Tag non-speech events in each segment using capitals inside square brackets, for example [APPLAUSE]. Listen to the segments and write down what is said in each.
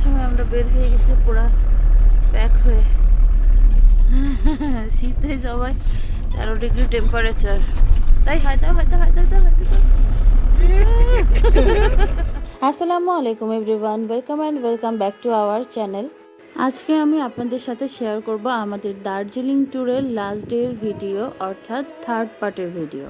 সময় আমরা বের হয়ে গেছি পুরা প্যাক হয়ে। [LAUGHS] শীতে সবাই তেরো ডিগ্রি টেম্পারেচার তাই হয়তো হয়তো হয়তো হয়তো হয়তো আসসালামু আলাইকুম everyone welcome and welcome back to our channel আজকে আমি আপনাদের সাথে শেয়ার করব আমাদের দার্জিলিং ট্যুরের লাস্ট ডের ভিডিও অর্থাৎ থার্ড পার্টের ভিডিও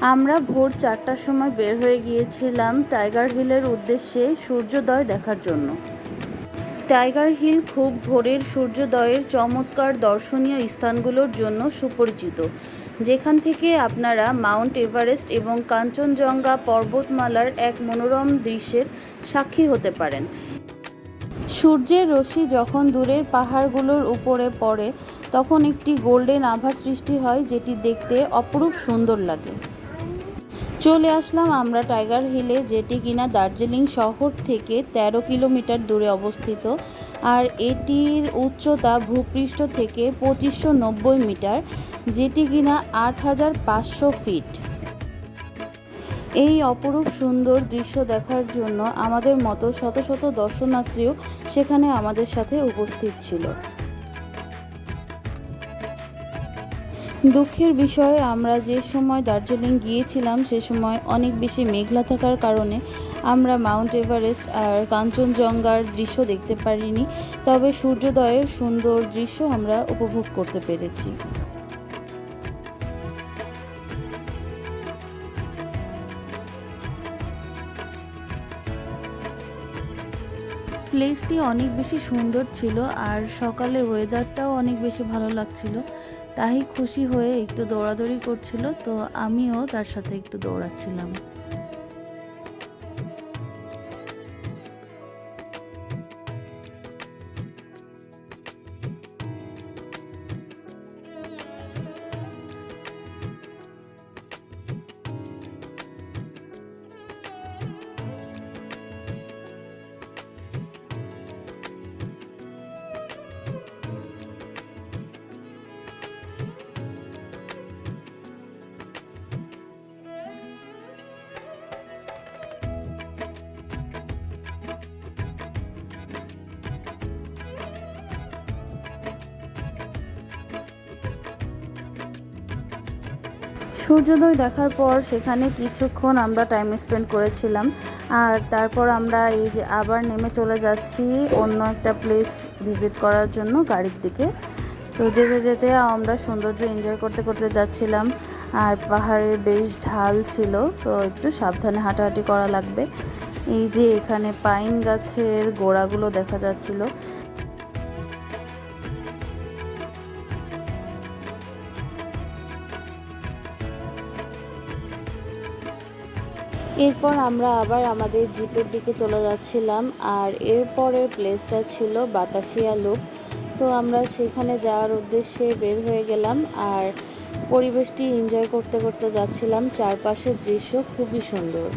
আমরা ভোর চারটার সময় বের হয়ে গিয়েছিলাম টাইগার হিলের উদ্দেশ্যে সূর্যোদয় দেখার জন্য। টাইগার হিল খুব ভোরের সূর্যোদয়ের চমৎকার দর্শনীয় স্থানগুলোর জন্য সুপরিচিত, যেখান থেকে আপনারা মাউন্ট এভারেস্ট এবং কাঞ্চনজঙ্ঘা পর্বতমালার এক মনোরম দৃশ্যের সাক্ষী হতে পারেন। সূর্যের রশ্মি যখন দূরের পাহাড়গুলোর উপরে পড়ে, তখন একটি গোল্ডেন আভা সৃষ্টি হয়, যেটি দেখতে অপরূপ সুন্দর লাগে। চলে আসলাম আমরা টাইগার হিলে, যেটি কিনা দার্জিলিং শহর থেকে ১৩ কিলোমিটার দূরে অবস্থিত। আর এটির উচ্চতা ভূপৃষ্ঠ থেকে পঁচিশশো মিটার, যেটি কিনা আট হাজার পাঁচশো ফিট। এই অপরূপ সুন্দর দৃশ্য দেখার জন্য আমাদের মতো শত শত দর্শনার্থীও সেখানে আমাদের সাথে উপস্থিত ছিল। দুঃখের বিষয়, আমরা যে সময় দার্জিলিং গিয়েছিলাম, সে সময় অনেক বেশি মেঘলা থাকার কারণে আমরা মাউন্ট এভারেস্ট আর কাঞ্চনজঙ্ঘার দৃশ্য দেখতে পারিনি। তবে সূর্যোদয়ের সুন্দর দৃশ্য আমরা উপভোগ করতে পেরেছি। প্লেসটি অনেক বেশি সুন্দর ছিল আর সকালের ওয়েদারটাও অনেক বেশি ভালো লাগছিল। তাই খুশি হয়ে একটু দৌড়াদৌড়ি করছিল তো আমিও তার সাথে একটু দৌড়াচ্ছিলাম। সূর্যোদয় দেখার পর সেখানে কিছুক্ষণ আমরা টাইম স্পেন্ড করেছিলাম। আর তারপর আমরা এই যে আবার নেমে চলে যাচ্ছি অন্য একটা প্লেস ভিজিট করার জন্য গাড়ির দিকে। তো যেতে যেতে আমরা সৌন্দর্য এনজয় করতে করতে যাচ্ছিলাম। আর পাহাড়ের বেশ ঢাল ছিল সো একটু সাবধানে হাঁটাহাঁটি করা লাগবে। এই যে এখানে পাইন গাছের গোড়াগুলো দেখা যাচ্ছিল এরপর আমরা আবার আমাদের জিপের দিকে চলে যাচ্ছিলাম, আর এরপরের প্লেসটা ছিল বাতাসিয়া লুপ তো আমরা সেখানে যাওয়ার উদ্দেশ্যে বের হয়ে গেলাম, আর পরিবেশটি এনজয় করতে করতে যাচ্ছিলাম। চারপাশের দৃশ্য খুবই সুন্দর।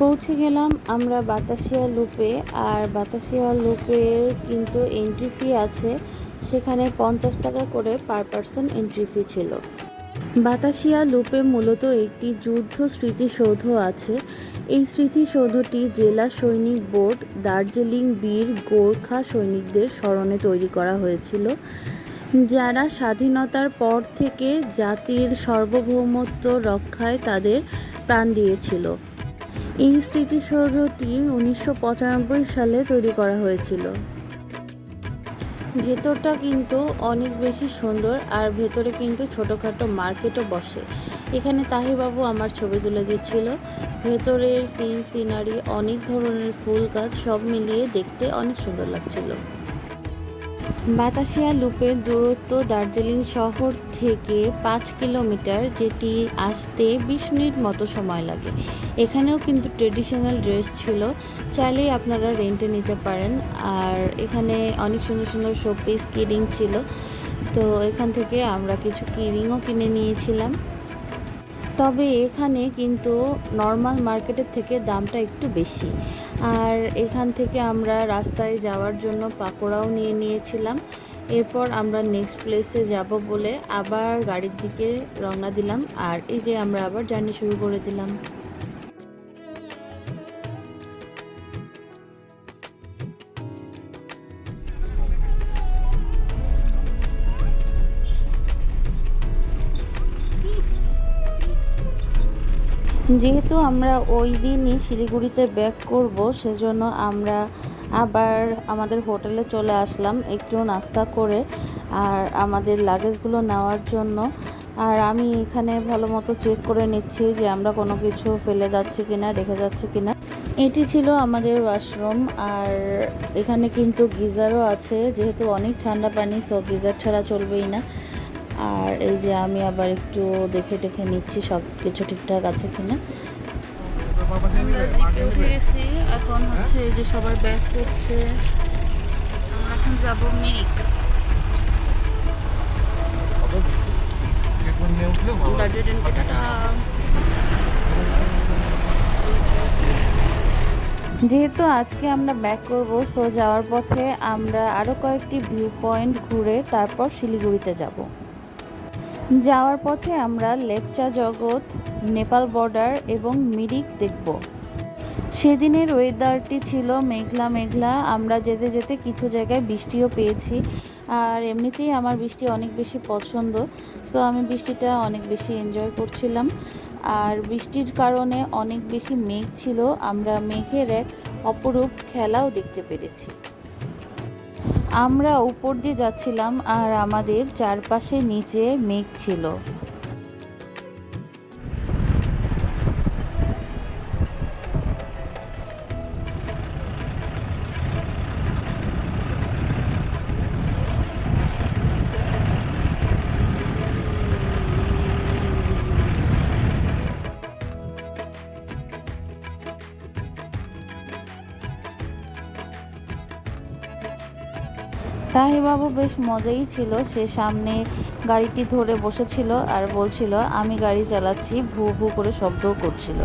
পৌঁছে গেলাম আমরা বাতাসিয়া লুপে আর বাতাসিয়া লুপের কিন্তু এন্ট্রি ফি আছে। সেখানে পঞ্চাশ টাকা করে পার পারসন এন্ট্রি ফি ছিল। বাতাসিয়া লুপে মূলত একটি যুদ্ধ স্মৃতিসৌধ আছে। এই স্মৃতিসৌধটি জেলা সৈনিক বোর্ড, দার্জিলিং বীর, গোর্খা সৈনিকদের স্মরণে তৈরি করা হয়েছিল। যারা স্বাধীনতার পর থেকে জাতির সার্বভৌমত্ব রক্ষায় তাদের প্রাণ দিয়েছিল। এই স্মৃতিসৌধটি উনিশশো পঁচানব্বই সালে তৈরি করা হয়েছিল। ভেতরটা কিন্তু অনেক বেশি সুন্দর আর ভেতরে কিন্তু ছোটোখাটো মার্কেটও বসে। এখানে তাহিবাবু আমার ছবি তুলে দিচ্ছিল। ভেতরের সিন সিনারি অনেক ধরনের ফুল গাছ সব মিলিয়ে দেখতে অনেক সুন্দর লাগছিল। বাতাসিয়া লুপের দূরত্ব দার্জিলিং শহর থেকে পাঁচ কিলোমিটার, যেটি আসতে বিশ মিনিট মতো সময় লাগে। এখানেও কিন্তু ট্রেডিশনাল ড্রেস ছিল। চাইলেই আপনারা রেন্টে নিতে পারেন। আর এখানে অনেক সুন্দর সুন্দর শোপিস কিরিং ছিল। তো এখান থেকে আমরা কিছু কিরিংও কিনে নিয়েছিলাম। তবে এখানে কিন্তু নর্মাল মার্কেটের থেকে দামটা একটু বেশি। আর এখান থেকে আমরা রাস্তায় যাওয়ার জন্য পাকোড়াও নিয়ে নিয়েছিলাম। এরপর আমরা নেক্সট প্লেসে যাব বলে আবার গাড়ির দিকে রওনা দিলাম। আর এই যে আমরা আবার জার্নি শুরু করে দিলাম। যেহেতু আমরা ওই দিনই শিলিগুড়িতে ব্যাক করব, সেজন্য আমরা আবার আমাদের হোটেলে চলে আসলাম একটু নাস্তা করে আর আমাদের লাগেজগুলো নেওয়ার জন্য। আর আমি এখানে ভালো মতো চেক করে নিচ্ছি যে আমরা কোনো কিছু ফেলে যাচ্ছি কিনা, রেখে যাচ্ছি কিনা। এটি ছিল আমাদের ওয়াশরুম আর এখানে কিন্তু গিজারও আছে, যেহেতু অনেক ঠান্ডা পানি সো গিজার ছাড়া চলবেই না। আর এই যে আমি আবার একটু দেখে টেখে নিচ্ছি সব কিছু ঠিকঠাক আছে কিনা। উঠে গেছি এখন হচ্ছে এই যে সবার ব্যাগ করছে। আমরা এখন যাব মিরিক। যেহেতু আজকে আমরা ব্যাক করব সো যাওয়ার পথে আমরা আরও কয়েকটি ভিউ পয়েন্ট ঘুরে তারপর শিলিগুড়িতে যাব। যাওয়ার পথে আমরা লেপচা জগৎ, নেপাল বর্ডার এবং মিরিক দেখব। সেদিনের ওয়েদারটি ছিল মেঘলা মেঘলা। আমরা যেতে যেতে কিছু জায়গায় বৃষ্টিও পেয়েছি। আর এমনিতেই আমার বৃষ্টি অনেক বেশি পছন্দ। সো আমি বৃষ্টিটা অনেক বেশি এনজয় করছিলাম। আর বৃষ্টির কারণে অনেক বেশি মেঘ ছিল। আমরা মেঘের এক অপরূপ খেলাও দেখতে পেরেছি। আমরা উপর দিয়ে যাচ্ছিলাম আর আমাদের চারপাশে নিচে মেঘ ছিল। তাহিবাবু বেশ মজাই ছিল। সে সামনে গাড়িটি ধরে বসেছিল আর বলছিল, আমি গাড়ি চালাচ্ছি। ভু ভু করে শব্দও করছিল।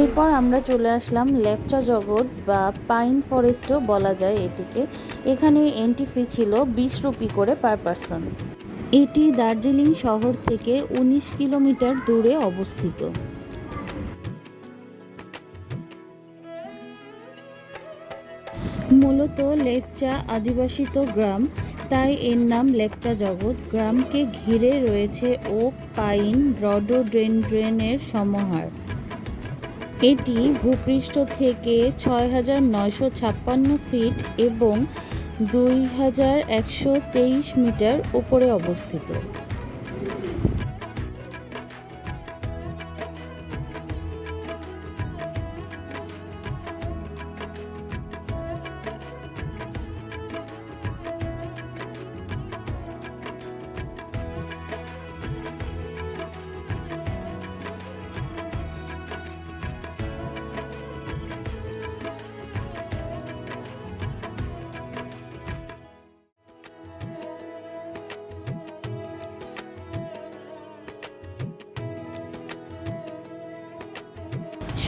এরপর আমরা চলে আসলাম লেপচা জগৎ বা পাইন ফরেস্টও বলা যায় এটিকে। এখানে এন্ট্রি ফি ছিল বিশ রুপি করে পার পার্সন এটি দার্জিলিং শহর থেকে উনিশ কিলোমিটার দূরে অবস্থিত। মূলত লেপচা আদিবাসিত গ্রাম। তাই এর নাম লেপচা জগৎ। গ্রামকে ঘিরে রয়েছে ওক পাইন রডোডেনড্রেনের সমাহার। এটি ভূপৃষ্ঠ থেকে ছয় হাজার নয়শো ছাপ্পান্ন ফিট এবং দুই হাজার একশো তেইশ মিটার উপরে অবস্থিত।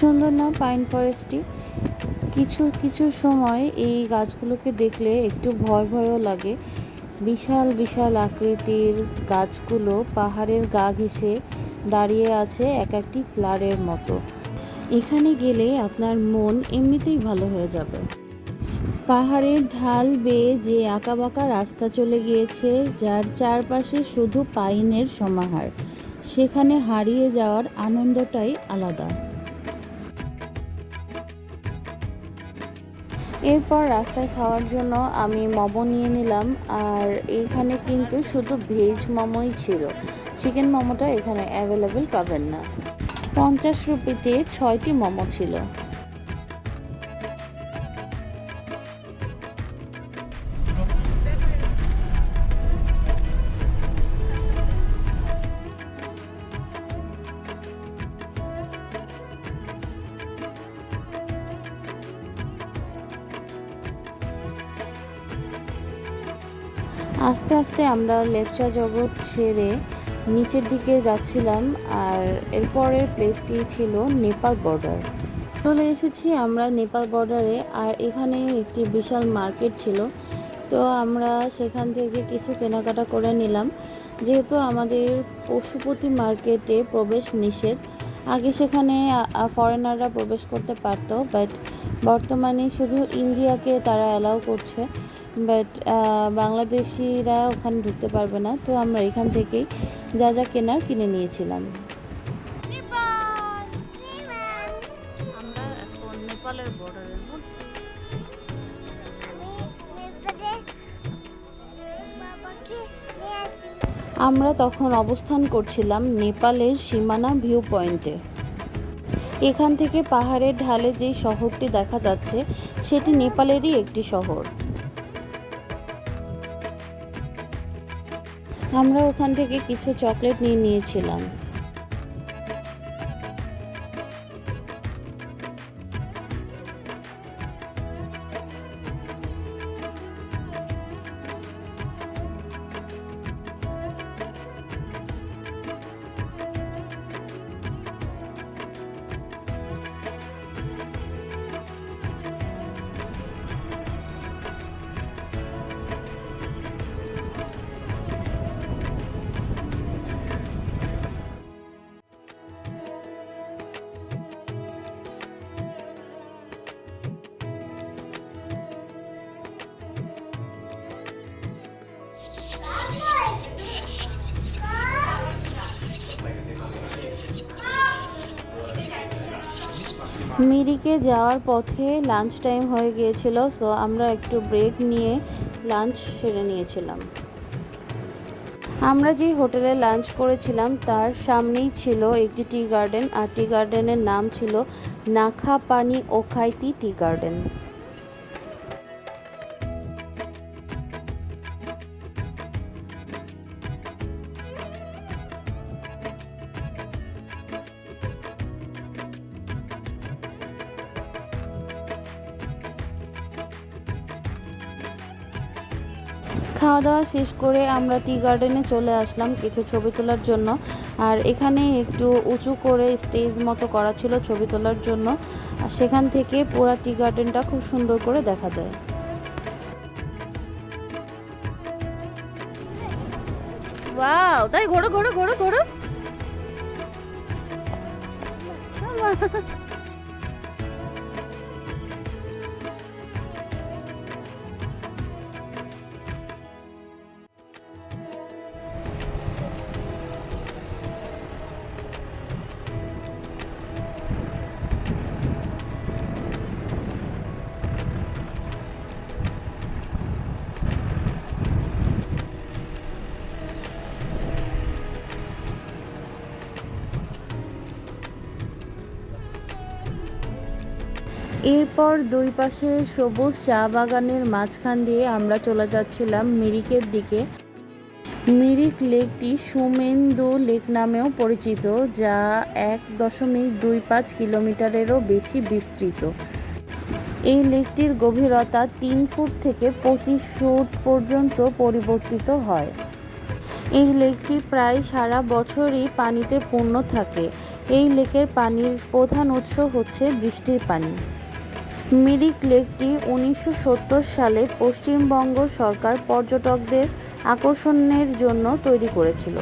সুন্দর না পাইন ফরেস্টটি কিছু কিছু সময় এই গাছগুলোকে দেখলে একটু ভয়, ভয়ও লাগে। বিশাল বিশাল আকৃতির গাছগুলো পাহাড়ের গা ঘেঁষে দাঁড়িয়ে আছে এক একটি ফ্লারের মতো। এখানে গেলে আপনার মন এমনিতেই ভালো হয়ে যাবে। পাহাড়ের ঢাল বেয়ে যে আঁকাবাঁকা রাস্তা চলে গিয়েছে, যার চারপাশে শুধু পাইনের সমাহার, সেখানে হারিয়ে যাওয়ার আনন্দটাই আলাদা। এরপর রাস্তায় খাওয়ার জন্য আমি মোমো নিয়ে নিলাম, আর এখানে কিন্তু শুধু ভেজ মোমোই ছিল। চিকেন মোমোটা এখানে অ্যাভেলেবেল পাবেন না। পঞ্চাশ রুপিতে ছয়টি মোমো ছিল। আস্তে আমরা লেপচা জগৎ ছেড়ে নিচের দিকে যাচ্ছিলাম আর এরপরের প্লেসটি ছিল নেপাল বর্ডার চলে এসেছি আমরা নেপাল বর্ডারে আর এখানে একটি বিশাল মার্কেট ছিল। তো আমরা সেখান থেকে কিছু কেনাকাটা করে নিলাম। যেহেতু আমাদের পশুপতি মার্কেটে প্রবেশ নিষেধ, আগে সেখানে ফরেনাররা প্রবেশ করতে পারতো বাট বর্তমানে শুধু ইন্ডিয়াকে তারা অ্যালাউ করছে। বাট বাংলাদেশিরা ওখানে ঢুকতে পারবে না। তো আমরা এখান থেকেই যা যা কেনার কিনে নিয়েছিলাম। আমরা আমরা তখন অবস্থান করছিলাম নেপালের সীমানা ভিউ পয়েন্টে এখান থেকে পাহাড়ের ঢালে যে শহরটি দেখা যাচ্ছে, সেটি নেপালেরই একটি শহর। আমরা ওখান থেকে কিছু চকলেট নিয়ে নিয়েছিলাম। মিরিকে যাওয়ার পথে লাঞ্চ টাইম হয়ে গিয়েছিল সো আমরা একটু ব্রেক নিয়ে লাঞ্চ সেরে নিয়েছিলাম। আমরা যে হোটেলে লাঞ্চ করেছিলাম, তার সামনেই ছিল একটি টি গার্ডেন আর টি গার্ডেনের নাম ছিল নাখা পানি ওখাইতি টি গার্ডেন দাওয়া শেষ করে আমরা টি গার্ডেনে চলে আসলাম কিছু ছবি তোলার জন্য। আর এখানে একটু উঁচু করে স্টেজ মতো করা ছিল ছবি তোলার জন্য। আর সেখান থেকে পুরা টি গার্ডেনটা খুব সুন্দর করে দেখা যায়। ওয়াও তাই ঘোরো ঘোরো ঘোরো ঘোরো। এরপর দুই পাশে সবুজ চা বাগানের মাঝখান দিয়ে আমরা চলে যাচ্ছিলাম মিরিকের দিকে। মিরিক লেকটি সুমেন্দু লেক নামেও পরিচিত, যা এক দশমিক দুই পাঁচ কিলোমিটারেরও বেশি বিস্তৃত। এই লেকটির গভীরতা তিন ফুট থেকে পঁচিশ ফুট পর্যন্ত পরিবর্তিত হয়। এই লেকটি প্রায় সারা বছরই পানিতে পূর্ণ থাকে। এই লেকের পানির প্রধান উৎস হচ্ছে বৃষ্টির পানি। মিরিক লেকটি উনিশশো সত্তর সালে পশ্চিমবঙ্গ সরকার পর্যটকদের আকর্ষণের জন্য তৈরি করেছিল।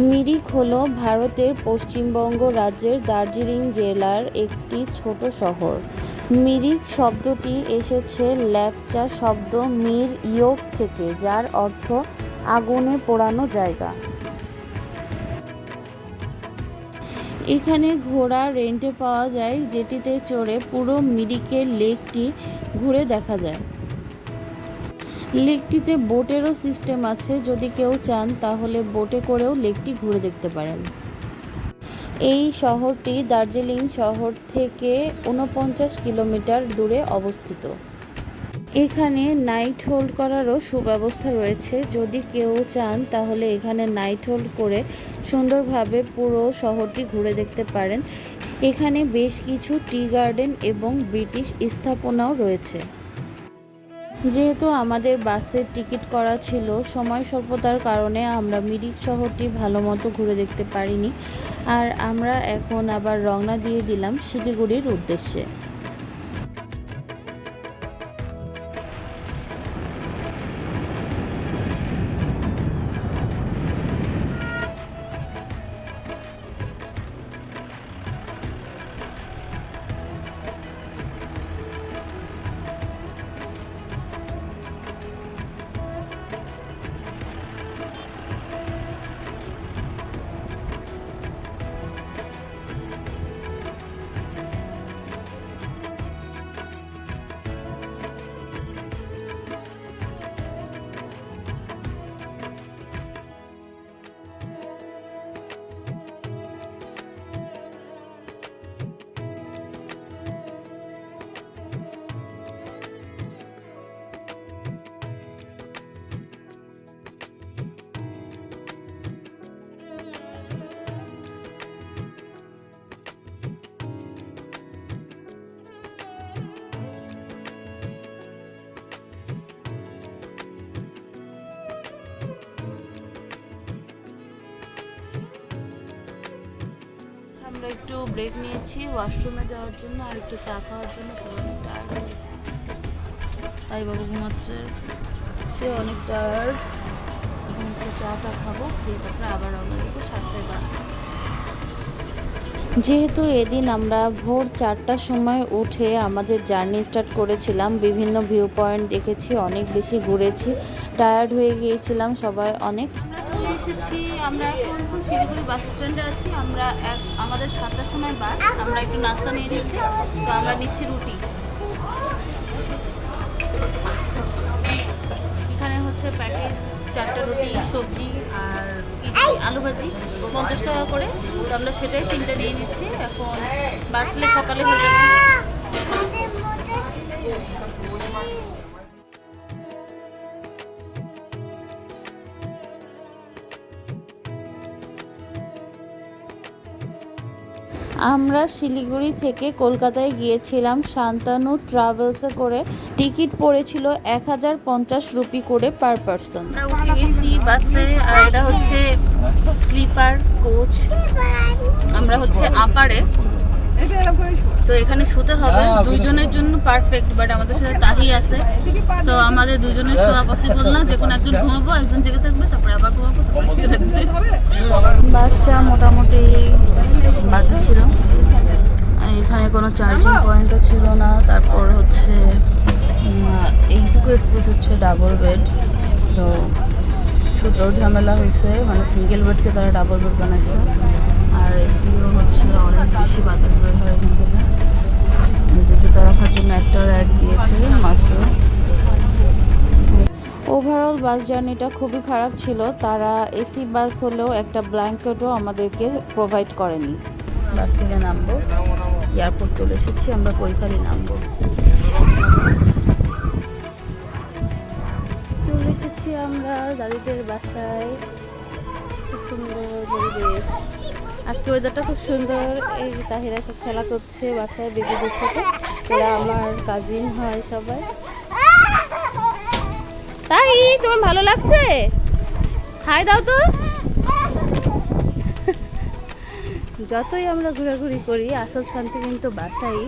মিরিক হল ভারতের পশ্চিমবঙ্গ রাজ্যের দার্জিলিং জেলার একটি ছোট শহর। মিরিক শব্দটি এসেছে ল্যাপচা শব্দ মির ইয়োগ থেকে, যার অর্থ আগুনে পোড়ানো জায়গা। এখানে ঘোড়া রেন্টে পাওয়া যায়, যেটিতে চড়ে পুরো মিরিকের লেকটি ঘুরে দেখা যায়। লেকটিতে বোটেরও সিস্টেম আছে, যদি কেউ চান তাহলে বোটে করেও লেকটি ঘুরে দেখতে পারেন। এই শহরটি দার্জিলিং শহর থেকে উনপঞ্চাশ কিলোমিটার দূরে অবস্থিত। এখানে নাইট হোল্ড করারও সুব্যবস্থা রয়েছে। যদি কেউ চান, তাহলে এখানে নাইট হোল্ড করে সুন্দরভাবে পুরো শহরটি ঘুরে দেখতে পারেন। এখানে বেশ কিছু টি গার্ডেন এবং ব্রিটিশ স্থাপনাও রয়েছে। যেহেতু আমাদের বাসের টিকিট করা ছিল, সময় স্বল্পতার কারণে আমরা মিরিক শহরটি ভালো মতো ঘুরে দেখতে পারিনি। আর আমরা এখন আবার রওনা দিয়ে দিলাম শিলিগুড়ির উদ্দেশ্যে। আমরা একটু ব্রেক নিয়েছি ওয়াশরুমে যাওয়ার জন্য আর একটু চা খাওয়ার জন্য সবাই অনেক টায়ার্ড হয়েছে তাই বাবু ঘুমাচ্ছে। সে অনেক টায়ার্ড একটু চাটা খাব, খেয়ে তারপরে আবার রওনা দেবো সাতটায় বাস। যেহেতু এদিন আমরা ভোর চারটার সময় উঠে আমাদের জার্নি স্টার্ট করেছিলাম, বিভিন্ন ভিউ পয়েন্ট দেখেছি, অনেক বেশি ঘুরেছি টায়ার্ড হয়ে গিয়েছিলাম সবাই অনেক। এসেছি, আমরা এখন শিলিগুড়ি বাস স্ট্যান্ডে আছি। আমরা এক, আমাদের সাতটার সময় বাস, আমরা একটু নাস্তা নিয়ে নিচ্ছি, তো আমরা নিচ্ছি রুটি। এখানে হচ্ছে প্যাকেজ, চারটা রুটি, সবজি আর আলু ভাজি, পঞ্চাশ টাকা করে। তো আমরা সেটাই তিনটে নিয়ে নিচ্ছি। এখন বাসলে সকালে হয়ে যাবে। আমরা শিলিগুড়ি থেকে কলকাতায় গিয়েছিলাম। শান্তানু ট্রাভেলসে করে টিকিট পড়েছিল এক হাজার পঞ্চাশ রুপি করে পার পার্সন বাসে, আর এটা হচ্ছে স্লিপার কোচ আমরা হচ্ছে আপারে তো এখানে শুতে হবে। দুইজনের জন্য পারফেক্ট বাট আমাদের সাথে তাহি আছে। সো আমাদের দুজনের শোয়া পসিবল না। যে কোনো একজন ঘুমাবো একজন জেগে থাকবে তারপরে আবার ঘুমাবো তারপরে জেগে থাকবে। বাসটা মোটামুটি বাকি ছিল। এখানে কোনো চার্জিং পয়েন্টও ছিল না। তারপর হচ্ছে এইটুকু স্পেস হচ্ছে ডাবল বেড তো শুতেও ঝামেলা হয়েছে। মানে সিঙ্গেল বেডকে তারা ডাবল বেড বানাইছে। আর এসিও হচ্ছে অনেক বেশি বাতাস বের হয় এখান থেকে। জুতা রাখার জন্য একটা র্যাক দিয়েছে মাত্র। ওভারঅল বাস জার্নিটা খুবই খারাপ ছিল। তারা এসি বাস হলেও একটা ব্ল্যাঙ্কেটও আমাদেরকে প্রোভাইড করেনি। বাস থেকে নামবো। এয়ারপোর্ট চলে এসেছি আমরা কৈখালি নামবো। চলে এসেছি আমরা দাদিদের বাসায়। সুন্দর পরিবেশ। আজকে ওয়েদারটা খুব সুন্দর। এই তাহিরা সব খেলা করছে বাসায় বেবিদের সাথে। ওরা আমার কাজিন হয় সবাই। তাই, তোমার ভালো লাগছে? হাই দাও তো। যতই আমরা ঘোরাঘুরি করি, আসল শান্তি কিন্তু বাসাই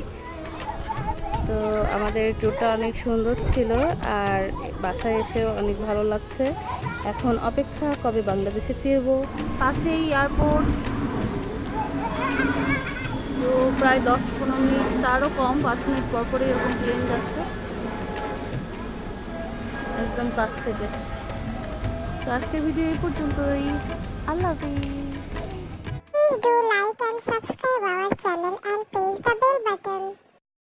তো আমাদের ট্যুরটা অনেক সুন্দর ছিল, আর বাসায় এসে অনেক ভালো লাগছে। এখন অপেক্ষা কবে বাংলাদেশে ফিরবো? পাশেই এয়ারপোর্ট তো প্রায় দশ পনেরো মিনিট তারও কম, পাঁচ মিনিট পর পরে এরকম প্লেন যাচ্ছে। একদম কাছ থেকে। তো আজকের ভিডিও এই পর্যন্তই। আল্লাহ হাফিজ। Do like and subscribe our channel and